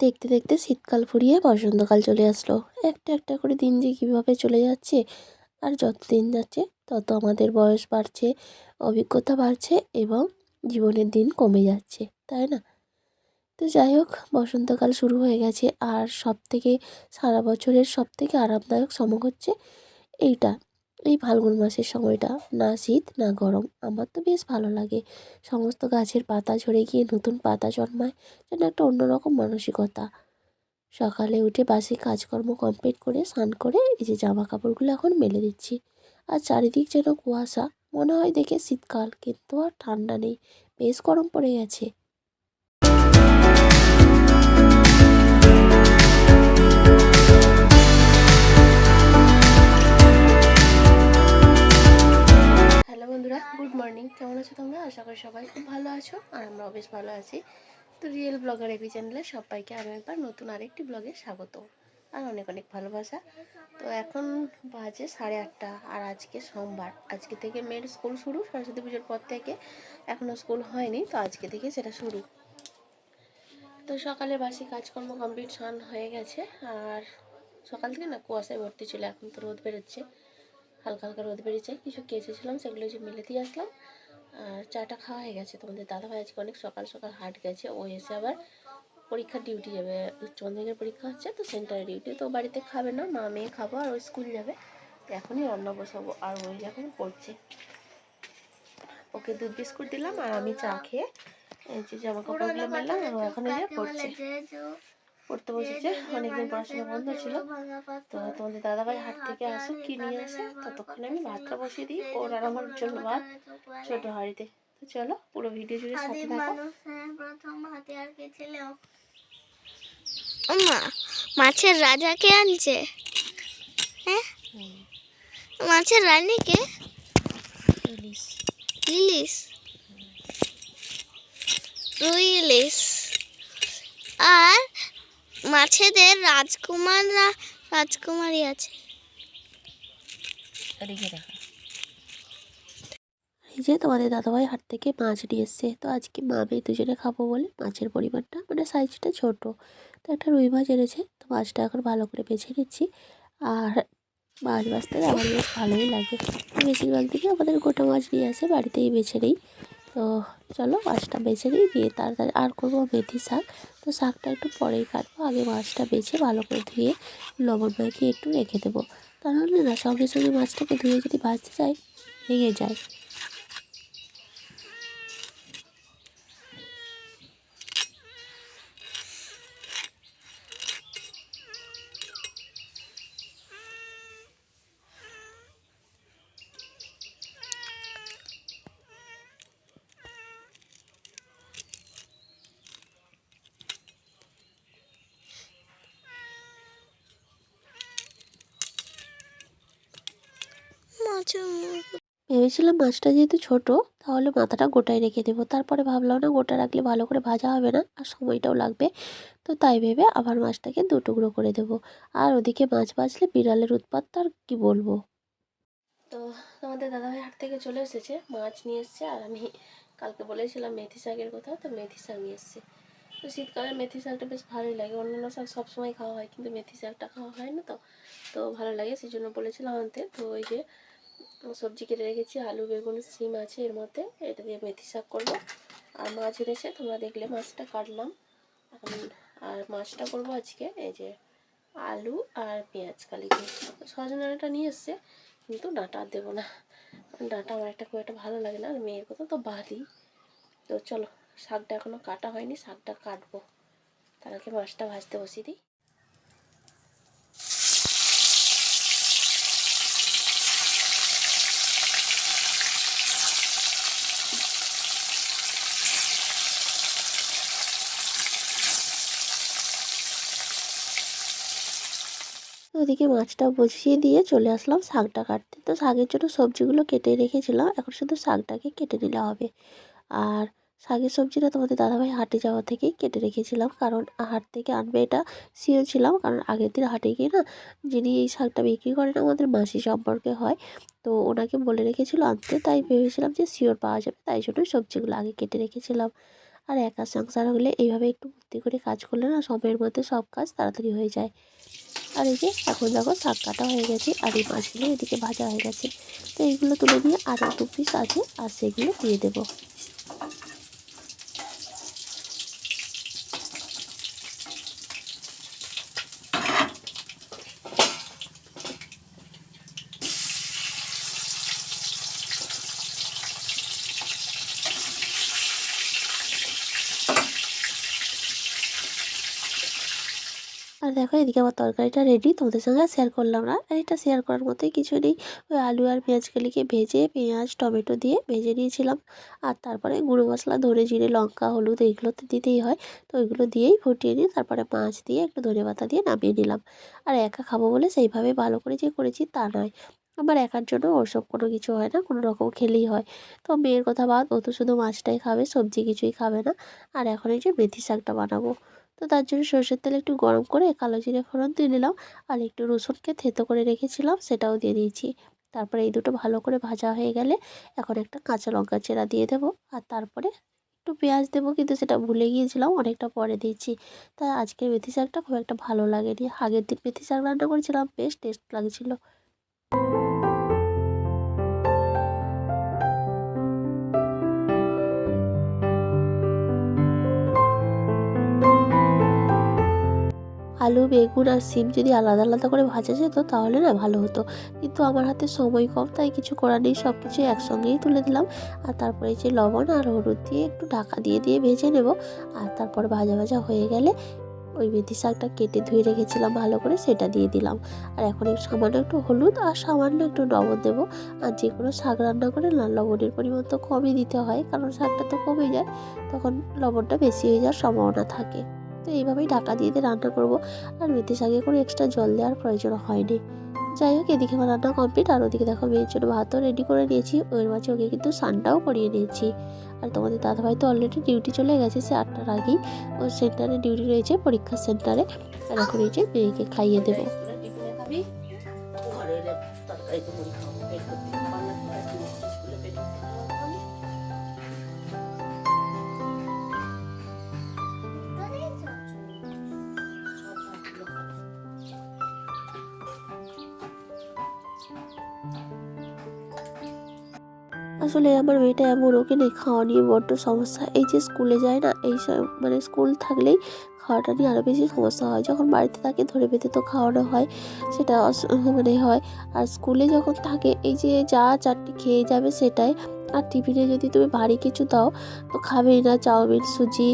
দেখতে দেখতে শীতকাল ফুরিয়ে বসন্তকাল চলে আসলো। একটা একটা করে দিন যে কীভাবে চলে যাচ্ছে আর যত দিন যাচ্ছে, তত আমাদের বয়স বাড়ছে, অভিজ্ঞতা বাড়ছে এবং জীবনের দিন কমে যাচ্ছে, তাই না? তো যাই হোক, বসন্তকাল শুরু হয়ে গেছে আর সব থেকে সারা বছরের সব থেকে আরামদায়ক সময় হচ্ছে এইটা। এই ফাল্গুন মাসের সময়টা না শীত, না গরম, আমার তো বেশ ভালো লাগে। সমস্ত গাছের পাতা ঝরে গিয়ে নতুন পাতা জন্মায় যেন একটা অন্যরকম মানসিকতা। সকালে উঠে বাসি কাজকর্ম কমপ্লিট করে স্নান করে এই যে জামা কাপড়গুলো এখন মেলে দিচ্ছি। আর চারিদিক যেন কুয়াশা, মনে হয় দেখে শীতকাল, কিন্তু আর ঠান্ডা নেই। বেশ গরম পড়ে গেছে। মর্নিং। কেমন আছো তোমরা? আশা করি সবাই খুব ভালো আছো, আর আমরাও বেশ ভালো আছি। তো রিয়েল ব্লগার এপি চ্যানেলে সবাইকে আরও একবার নতুন আরেকটি ব্লগে স্বাগত আর অনেক অনেক ভালোবাসা। তো এখন বাজে সাড়ে আটটা আর আজকে সোমবার। আজকে থেকে মেয়ের স্কুল শুরু, সরস্বতী পুজোর পর থেকে এখনও স্কুল হয়নি, তো আজকে থেকে সেটা শুরু। তো সকালে বাসি কাজকর্ম কমপ্লিট স্নান হয়ে গেছে। আর সকাল থেকে না কুয়াশায় ভর্তি ছিল, এখন তো রোদ বেরোচ্ছে। হালকা হালকা রোদ বেরিয়েছে কিছু কেচেছিলাম সেগুলো যে মেলে দিয়ে আসলাম আর চাটা খাওয়া হয়ে গেছে তোমাদের দাদাভাই আজকে অনেক সকাল সকাল হাট গেছে ও এসে আবার পরীক্ষার ডিউটি যাবে উচ্চ মাধ্যমিকের পরীক্ষা হচ্ছে তো সেন্টারে ডিউটি তো বাড়িতে খাবে না মা মেয়ে খাব আর ওই স্কুল যাবে এখনই রান্না বসাবো আর ওই এখন পড়ছে ওকে দুধ বিস্কুট দিলাম আর আমি চা খেয়ে যে জামা কাপড়গুলো মেললাম আর ও এখন পড়ছে পড়তে বসেছে। অনেকদিন পড়াশোনা বন্ধ ছিল। তো তোমাদের দাদাভাই হাট থেকে আসুক কি নিয়ে আসে ততক্ষণে আমি ভাতটা বসিয়ে দিই ওর আর আমার জন্য ভাত। ছোট হাঁড়িতে। তো চলো পুরো ভিডিও জুড়ে সাথে থাকো। ছিল? মা মাছের রাজা কে আনছে? হ্যাঁ? মাছের রানী কে? ইলিশ। ইলিশ? রুই ইলিশ। আর মাছেদের রাজকুমাররা রাজকুমারী আছে। এই যে তোমাদের দাদাভাই হাট থেকে মাছ নিয়ে এসছে। তো আজকে মা মেয়ে দুজনে খাব বলে মাছের পরিমাণটা মানে সাইজটা ছোট। তো একটা রুই মাছ এনেছে তো মাছটা এখন ভালো করে বেছে নিচ্ছি। আর মাছ বাঁচতে আমার বেশ ভালোই লাগে। তো বেশিরভাগ দিকে আমাদের গোটা মাছ নিয়ে আসে বাড়িতেই বেছে নিই। তো চলো মাছটা বেছে নিই, দিয়ে তাড়াতাড়ি আর করব মেথি শাক। তো শাকটা একটু পরেই কাটবো, আগে মাছটা বেছে ভালো করে ধুয়ে লবণ মেখে একটু রেখে দেবো। তাহলে না, সঙ্গে সঙ্গে মাছটাকে ধুয়ে যদি ভাজতে যাই ভেঙে যায়। মাছের ভেবেছিলাম মাছটা যেহেতু ছোট তাহলে মাথাটা গোটায় রেখে দেবো। তারপরে ভাবলাম না গোটা রাখলে ভালো করে ভাজা হবে না আর সময়টাও লাগবে। তো তাই ভেবে আবার মাছটাকে দু টুকরো করে দেবো। আর ওদিকে মাছ বাজলে বিড়ালের উৎপাত তো আর কী বলব? তো আমাদের দাদাভাই হাট থেকে চলে এসেছে মাছ নিয়ে এসছে আর আমি কালকে বলেছিলাম মেথি শাকের কথা তো মেথি শাক নিয়ে এসছে। তো শীতকালে মেথি শাকটা বেশ ভালোই লাগে অন্যান্য শাক সবসময় খাওয়া হয় কিন্তু মেথি শাকটা খাওয়া হয় না তো তো ভালো লাগে সেই জন্য বলেছিলাম আনতে। তো ওই যে সবজি কেটে রেখেছি, আলু, বেগুন, সিম আছে এর মধ্যে। এটা দিয়ে মেথি শাক করব। আর মাছ এনেছে, তোমরা দেখলে মাছটা কাটলাম। আর মাছটা করব আজকে, এই যে আলু আর পেঁয়াজ কালি সজনে ডাঁটা নিয়ে এসছে, কিন্তু ডাঁটা আর দেবো না। ডাঁটা আমার একটা খুব একটা ভালো লাগে না, আর মেয়ের কথা তো বাদই। তো চলো, শাকটা এখনও কাটা হয়নি, শাকটা কাটবো। তার আগে মাছটা ভাজতে বসিয়ে দিই। ওদিকে মাছটা বসিয়ে দিয়ে চলে আসলাম শাকটা কাটতে। তো শাকের জন্য সবজিগুলো কেটে রেখেছিলাম, এখন শুধু শাকটাকে কেটে নিলে হবে। আর শাকের সবজিটা তোমাদের দাদাভাই হাটে যাওয়া থেকেই কেটে রেখেছিলাম, কারণ হাট থেকে আনবে এটা শিওর ছিলাম, কারণ আগের দিন হাটে গিয়ে না যিনি এই শাকটা বিক্রি করেন আমাদের মাসি সম্পর্কে হয়, তো ওনাকে বলে রেখেছিল আনতে, তাই ভেবেছিলাম যে শিওর পাওয়া যাবে, তাই জন্যই সবজিগুলো আগে কেটে রেখেছিলাম। আর একা সংসার হলে এইভাবে একটু বুদ্ধি করে কাজ করলে না সময়ের মধ্যে সব কাজ তাড়াতাড়ি হয়ে যায়। আর এই যে এখন দেখো শাক কাটা হয়ে গেছে আর এই মাছগুলো এদিকে ভাজা হয়ে গেছে। তো এইগুলো তুলে দিয়ে আরও দু পিস আছে আর সেগুলো দিয়ে দেবো। দেখো, এদিকে আমার তরকারিটা রেডি তোমাদের সঙ্গে শেয়ার করলাম না। আর এটা শেয়ার করার মতোই কিছু নেই। ওই আলু আর পেঁয়াজগুলিকে ভেজে, পেঁয়াজ, টমেটো দিয়ে ভেজে নিয়েছিলাম। আর তারপরে গুঁড়ো মশলা ধরে জিরে, লঙ্কা, হলুদ এইগুলো তো দিতেই হয়। তো ওইগুলো দিয়েই ফুটিয়ে নিয়ে তারপরে মাছ দিয়ে একটু ধনে পাতা দিয়ে নামিয়ে নিলাম। আর একা খাব বলে সেইভাবে ভালো করে যে করেছি তা নয়। আমার একার জন্য ওসব কোনো কিছু হয় না, কোনো রকম খেলেই হয়। তো মেয়ের কথা বাদ, ও তো শুধু মাছটাই খাবে, সবজি কিছুই খাবে না। আর এখন এই যে মেথি শাকটা বানাবো। তো তার জন্য সরষের তেল একটু গরম করে কালো জিরে ফোড়ন দিয়ে নিলাম আর একটু রসুনকে থেতো করে রেখেছিলাম, সেটাও দিয়ে দিয়েছি। তারপরে এই দুটো ভালো করে ভাজা হয়ে গেলে এখন একটা কাঁচা লঙ্কা চেরা দিয়ে দেবো আর তারপরে একটু পেঁয়াজ দেবো, কিন্তু সেটা ভুলে গিয়েছিলাম, অনেকটা পরে দিয়েছি। তাই আজকের মেথি শাকটা খুব একটা ভালো লাগেনি। আগের দিন মেথি শাক রান্না করেছিলাম, বেশ টেস্ট লাগছিল। আলু, বেগুন আর সিম যদি আলাদা আলাদা করে ভাজা যেত তাহলে না ভালো হতো। কিন্তু আমার হাতে সময় কম, তাই কিছু করার নেই সব কিছু একসঙ্গেই তুলে দিলাম। আর তারপরে যে লবণ আর হলুদ দিয়ে একটু ঢাকা দিয়ে দিয়ে ভেজে নেব। আর তারপর ভাজা ভাজা হয়ে গেলে ওই মেথি শাকটা কেটে ধুয়ে রেখেছিলাম ভালো করে, সেটা দিয়ে দিলাম। আর এখন সামান্য একটু হলুদ আর সামান্য একটু লবণ দেবো। আর যে কোনো শাক রান্না করে না, লবণের পরিমাণ তো কমই দিতে হয়, কারণ শাকটা তো কমে যায়, তখন লবণটা বেশি হয়ে যাওয়ার সম্ভাবনা থাকে। এইভাবেই ঢাকা দিয়ে দিয়ে রান্না করব। আর মেথি শাকে করে এক্সট্রা জল দেওয়ার প্রয়োজন হয়নি। যাই হোক, এদিকে আমার রান্না কমপ্লিট আর ওদিকে দেখো মেয়ের জন্য ভাতও রেডি করে নিয়েছি। ওর মাঝে ওকে কিন্তু সানটাও করিয়ে নিয়েছি। আর তোমাদের দাদা ভাই তো অলরেডি ডিউটি চলে গেছে, সে আটটার আগেই ওর সেন্টারে ডিউটি রয়েছে পরীক্ষার সেন্টারে আর এখন এই যে মেয়েকে খাইয়ে দেবো। আসলে আমার মেয়েটা এমন, ওকে নেই খাওয়া নিয়ে বড্ড সমস্যা। এই যে স্কুলে যায় না, এই মানে স্কুল থাকলেই খাওয়াটা নিয়ে আরও বেশি সমস্যা হয়। যখন বাড়িতে থাকে, ধরে বেঁধে তো খাওয়ানো হয়, সেটা মানে হয়। আর স্কুলে যখন থাকে, এই যে যা চারটি খেয়ে যাবে সেটাই আর টিফিনে যদি তুমি ভারী কিছু দাও, তো খাবেই না, চাউমিন, সুজি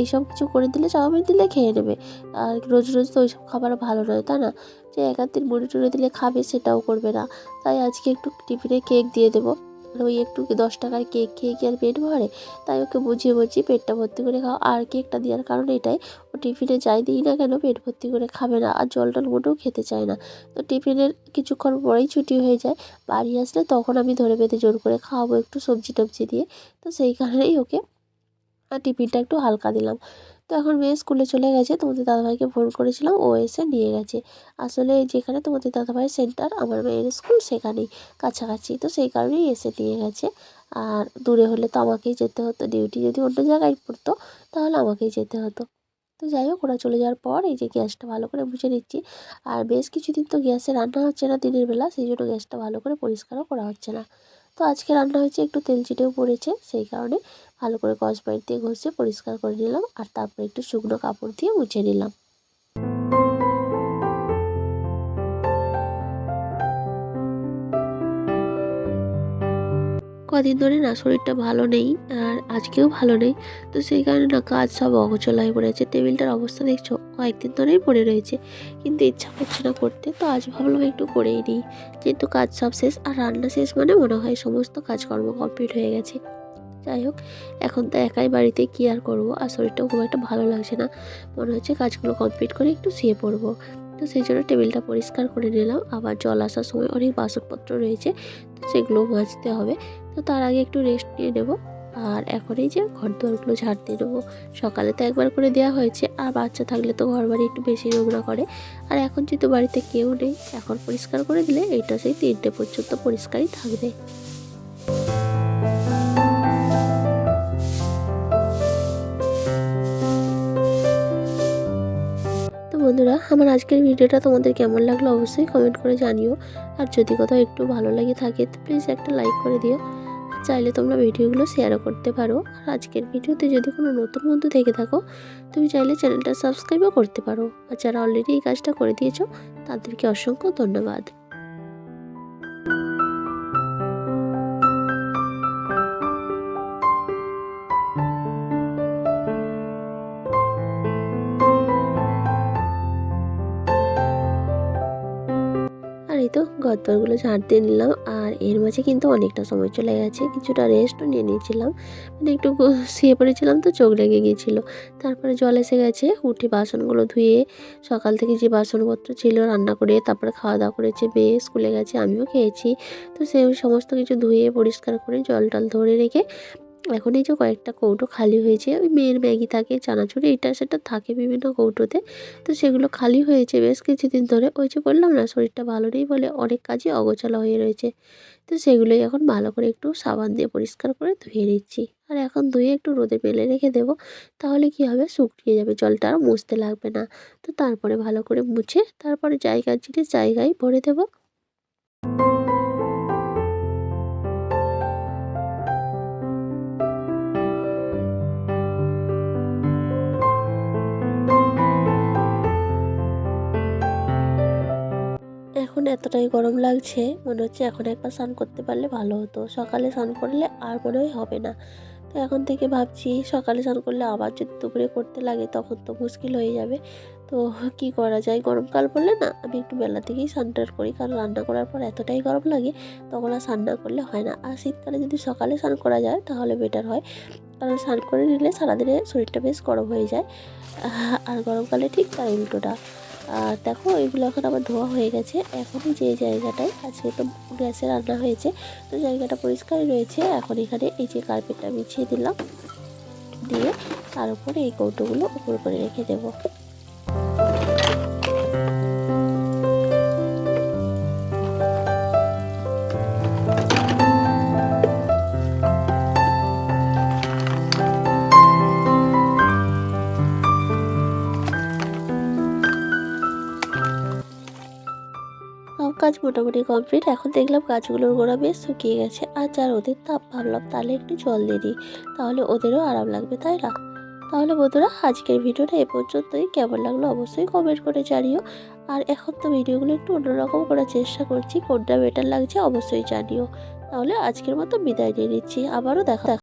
এইসব কিছু করে দিলে চাউমিন দিলে খেয়ে নেবে। আর রোজ রোজ তো ওইসব খাবার ভালো নয়, তাই না? যে এক আধ দিন মুড়ি টুড়ি দিলে খাবে সেটাও করবে না। তাই আজকে একটু টিফিনে কেক দিয়ে দেবো। আর ওই একটু দশ টাকার কেক খেয়ে কি আর পেট ভরে? তাই ওকে বুঝিয়ে বুঝিয়ে পেটটা ভর্তি করে খাও আর কেকটা দেওয়ার কারণ এটাই, ও টিফিনে যাই দিই না কেন পেট ভর্তি করে খাবে না আর জল টল মোটেও খেতে চায় না। তো টিফিনের কিছুক্ষণ পরেই ছুটি হয়ে যায়। বাড়ি আসলে তখন আমি ধরে বেঁধে জোর করে খাওয়াবো একটু সবজি টবজি দিয়ে। তো সেই কারণেই ওকে টিফিনটা একটু হালকা দিলাম। তো এখন মেয়ে স্কুলে চলে গেছে। তোমাদের দাদাভাইকে ফোন করেছিলাম, ও এসে নিয়ে গেছে। আসলে যেখানে তোমাদের দাদাভাইয়ের সেন্টার আমার মেয়ের স্কুল সেখানেই কাছাকাছি। তো সেই কারণেই এসে নিয়ে গেছে। আর দূরে হলে তো আমাকেই যেতে হতো ডিউটি যদি অন্য জায়গায় পড়তো, তাহলে আমাকেই যেতে হতো। তো যাই হোক, ওরা চলে যাওয়ার পর এই যে গ্যাসটা ভালো করে মুছে নিচ্ছি। আর বেশ কিছুদিন তো গ্যাসে রান্না হচ্ছে না দিনের বেলা, সেই জন্য গ্যাসটা ভালো করে পরিষ্কারও করা হচ্ছে না। তো আজকে রান্না হয়েছে একটু তেল চিটেও পড়েছে, সেই কারণে ভালো করে কস পাইপ দিয়ে ঘষে পরিষ্কার করে নিলাম আর তারপরে একটু শুকনো কাপড় দিয়ে মুছে নিলাম। কদিন ধরে না শরীরটা ভালো নেই আর আজকেও ভালো নেই। তো সেই কারণে না কাজ সব অগোছল হয়ে পড়েছে টেবিলটার অবস্থা দেখছ? কয়েকদিন ধরেই পড়ে রয়েছে। কিন্তু ইচ্ছা করছে না করতে। তো আজ ভাবলাম একটু করেই নিই। যেহেতু কাজ সব শেষ আর রান্না শেষ মানে মনে হয় সমস্ত কাজকর্ম কমপ্লিট হয়ে গেছে। যাই হোক, এখন তো একাই বাড়িতে কী আর করব? আর শরীরটাও খুব একটা ভালো লাগছে না। মনে হচ্ছে কাজগুলো কমপ্লিট করে একটু শুয়ে পড়ব। তো সেই জন্য টেবিলটা পরিষ্কার করে নিলাম। আবার জল আসার সময় অনেক বাসনপত্র রয়েছে। তো সেগুলোও মাজতে হবে। তো তার আগে একটু রেস্ট নিয়ে নেব। আর এখন এই যে ঘর দোয়ারগুলো ঝাড় দিয়ে নেব। সকালে তো একবার করে দেওয়া হয়েছে, আর বাচ্চা থাকলে তো ঘর বাড়ি একটু বেশি নোংরা করে। আর এখন যেহেতু বাড়িতে কেউ নেই, এখন পরিষ্কার করে দিলে এইটা সেই তিনটে পর্যন্ত পরিষ্কারই থাকবে। বন্ধুরা, আমার আজকের ভিডিওটা তোমাদের কেমন লাগল অবশ্যই কমেন্ট করে জানিও। আর যদি কোথাও একটু ভালো লাগে থাকে, তো প্লিজ একটা লাইক করে দিও। চাইলে তোমরা ভিডিওগুলো শেয়ারও করতে পারো। আর আজকের ভিডিওতে যদি কোনো নতুন বন্ধু থেকে থাকো, তুমি চাইলে চ্যানেলটা সাবস্ক্রাইবও করতে পারো। আর যারা অলরেডি এই কাজটা করে দিয়েছ, তাদেরকে অসংখ্য ধন্যবাদ। তো ঘরদোরগুলো ঝাড় দিয়ে নিলাম, আর মাঝে কিন্তু অনেকটা সময় চলে গেছে। কিছুটা রেস্টও নিয়ে নিয়েছিলাম। মানে একটু শুয়ে পড়েছিলাম তো, চোখ লেগে গিয়েছিল। তারপরে জল এসে গেছে, উঠে বাসনগুলো ধুয়ে সকাল থেকে যে বাসনপত্র ছিল রান্না করে, তারপরে খাওয়া দাওয়া করেছে, বেয়ে স্কুলে গেছে, আমিও খেয়েছি। তো সেই সমস্ত কিছু ধুয়ে পরিষ্কার করে জল টল ধরে রেখে এখন এই যে কয়েকটা কৌটো খালি হয়েছে, ওই মেয়ের ম্যাগি থাকে, চানাচুরি, এটা সেটা থাকে বিভিন্ন কৌটোতে। তো সেগুলো খালি হয়েছে বেশ কিছুদিন ধরে। ওই যে বললাম না, শরীরটা ভালো নেই বলে অনেক কাজই অগোছালো হয়ে রয়েছে। তো সেগুলোই এখন ভালো করে একটু সাবান দিয়ে পরিষ্কার করে ধুয়ে নিচ্ছি। আর এখন ধুয়ে একটু রোদে মেলে রেখে দেবো, তাহলে কি হবে? শুকিয়ে যাবে, জলটা আর মুছতে লাগবে না। তো তারপরে ভালো করে মুছে, তারপরে জায়গার জিনিস জায়গায় ভরে দেবো। এখন এতটাই গরম লাগছে, মনে হচ্ছে এখন একবার স্নান করতে পারলে ভালো হতো। সকালে স্নান করলে আর মনে হয় হবে না। তো এখন থেকে ভাবছি সকালে স্নান করলে আবার যদি দুপুরে করতে লাগে তখন তো মুশকিল হয়ে যাবে। তো কি করা যায়? গরমকাল পড়লে না, আমি একটু বেলা থেকেই স্নান টান করি। কারণ রান্না করার পর এতটাই গরম লাগে, তখন আর স্নান করলে হয় না। আর শীতকালে যদি সকালে স্নান করা যায় তাহলে বেটার হয়। কারণ স্নান করে নিলে সারাদিনে শরীরটা বেশ গরম হয়ে যায়। আর গরমকালে ঠিক তার উল্টোটা আর দেখো, এগুলো এখন আমার ধোয়া হয়ে গেছে। এখন যে জায়গাটায় আজকে তো গ্যাসে রান্না হয়েছে, তো জায়গাটা পরিষ্কারই রয়েছে। এখন এখানে এই যে কার্পেটটা বিছিয়ে দিলাম, দিয়ে তার উপরে এই কৌটোগুলো উপর করে রেখে দেবো। কাজ মোটামুটি কমপ্লিট এখন দেখলাম গাছগুলোর গোড়া বেশ শুকিয়ে গেছে। আর যার ওদের তাপ, ভাবলাম তাহলে একটু জল দিয়ে দিই। তাহলে ওদেরও আরাম লাগবে, তাই না? তাহলে বন্ধুরা, আজকের ভিডিওটা এ পর্যন্তই। কেমন লাগল অবশ্যই কমেন্ট করে জানিও। আর এখন তো ভিডিওগুলো একটু অন্যরকম করার চেষ্টা করছি। কোনটা বেটার লাগছে অবশ্যই জানিও। তাহলে আজকের মতো বিদায় নিয়ে নিচ্ছি। আবারও দেখা